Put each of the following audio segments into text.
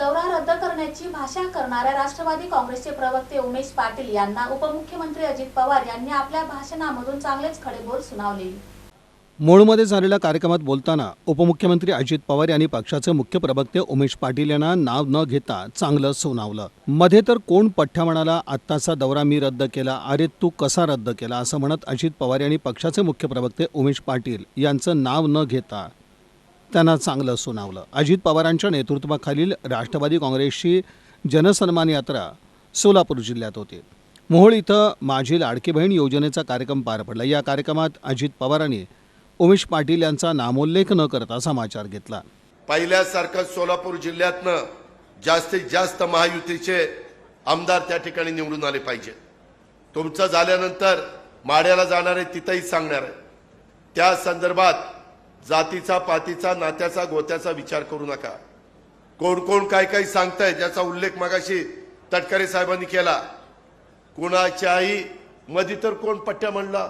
दौरा रद्द करण्याची भाषा करणाऱ्या राष्ट्रवादी काँग्रेसचे प्रवक्ते उमेश पाटील यांना उपमुख्यमंत्री अजित पवार यांनी आपल्या भाषणामधून चांगलेच खडेबोल सुनावले. मूळमध्ये झालेल्या कार्यक्रमात बोलताना उपमुख्यमंत्री अजित पवार यांनी पक्षाचे मुख्य प्रवक्ते उमेश पाटील यांना नाव न घेता चांगलं सुनावलं. मध्ये तर कोण पठ्ठ्या म्हणाला आत्ताचा दौरा मी रद्द केला. अरे तू कसा रद्द केला? असं म्हणत अजित पवार यांनी पक्षाचे मुख्य प्रवक्ते उमेश पाटील यांचं नाव न घेता त्यांना चांगलं सुनावलं. अजित पवारांच्या नेतृत्वाखालील राष्ट्रवादी काँग्रेसची जनसन्मान यात्रा सोलापूर जिल्ह्यात होती. मोहोळ इथं माझी लाडकी बहीण योजनेचा कार्यक्रम पार पडला. या कार्यक्रमात अजित पवारांनी उमेश पाटील यांचा नामोल्लेख न करता समाचार घेतला. पहिल्यासारखं सोलापूर जिल्ह्यातनं जास्तीत जास्त महायुतीचे आमदार त्या ठिकाणी निवडून आले पाहिजे. तुमचं झाल्यानंतर माड्याला जाणारे तिथंही सांगणार आहे. त्या संदर्भात जातीचा पातीचा नात्याचा गोत्याचा विचार करू नका. कोण कोण काय काय सांगताय ज्याचा उल्लेख मागाशी तटकरे साहेबांनी केला. कुणाच्याही मधी तर कोण पट्ट्या म्हणला?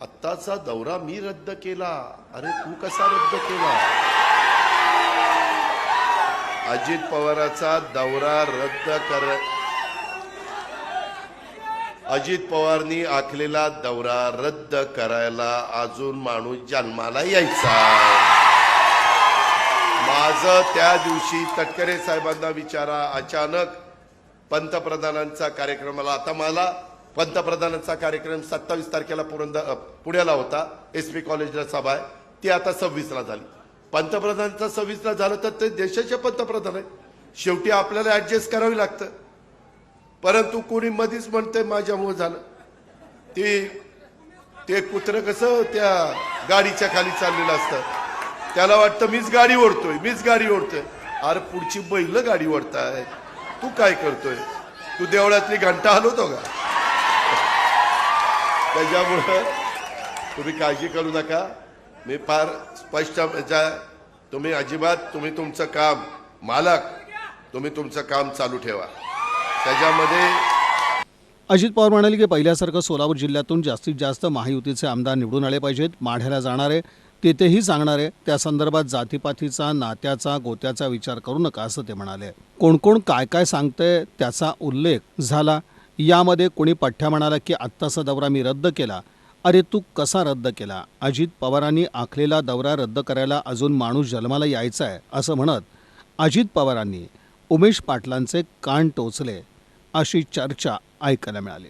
आत्ताचा दौरा मी रद्द केला. अरे तू कसा रद्द केला? अजित पवाराचा दौरा रद्द कर अजित पवारनी आखलेला दौरा रद्द करायला अजून माणूस जन्माला यायचा. माझं त्या दिवशी तटकरे साहेबांना विचारा अचानक पंतप्रधानांचा कार्यक्रमाला आता मला पंतप्रधानांचा कार्यक्रम सत्तावीस तारखेला पुरंद पुण्याला होता एस पी कॉलेजला सभा आहे. ती आता सव्वीसला झाली. पंतप्रधानांचा सव्वीसला झालं तर ते देशाचे पंतप्रधान आहे शेवटी आपल्याला ऍडजस्ट करावी लागतं. परंतु कोणी मधीच म्हणते माझ्यामुळे झालं. ते ते कुत्रं कसं त्या गाडीच्या खाली चाललेलं असतं. त्याला वाटतं मीच गाडी ओढतोय मीच गाडी ओढतोय. अरे पुढची बैल गाडी ओढताय. तू काय करतोय? तू देवळातली घंटा हलवतो का? त्याच्यामुळं तुम्ही काळजी करू नका. मी फार स्पष्ट ज्या तुम्ही अजिबात तुम्ही तुमचं काम मालक तुम्ही तुमचं काम चालू ठेवा. त्याच्यामध्ये अजित पवार म्हणाले की पहिल्यासारखं सोलापूर जिल्ह्यातून जास्तीत जास्त महायुतीचे आमदार निवडून आले पाहिजेत माढ्याला जाणारे तेथेही सांगणारे त्या संदर्भात जातीपातीचा नात्याचा गोत्याचा विचार करू नका असं ते म्हणाले. कोण कोण काय काय सांगतंय त्याचा उल्लेख झाला. यामध्ये कोणी पठ्ठ्या म्हणाला की आत्ताचा दौरा मी रद्द केला. अरे तू कसा रद्द केला? अजित पवारांनी आखलेला दौरा रद्द करायला अजून माणूस जन्माला यायचा आहे असं म्हणत अजित पवारांनी उमेश पाटलांचे कान टोचले. अशी चर्चा ऐकायला मिळाली.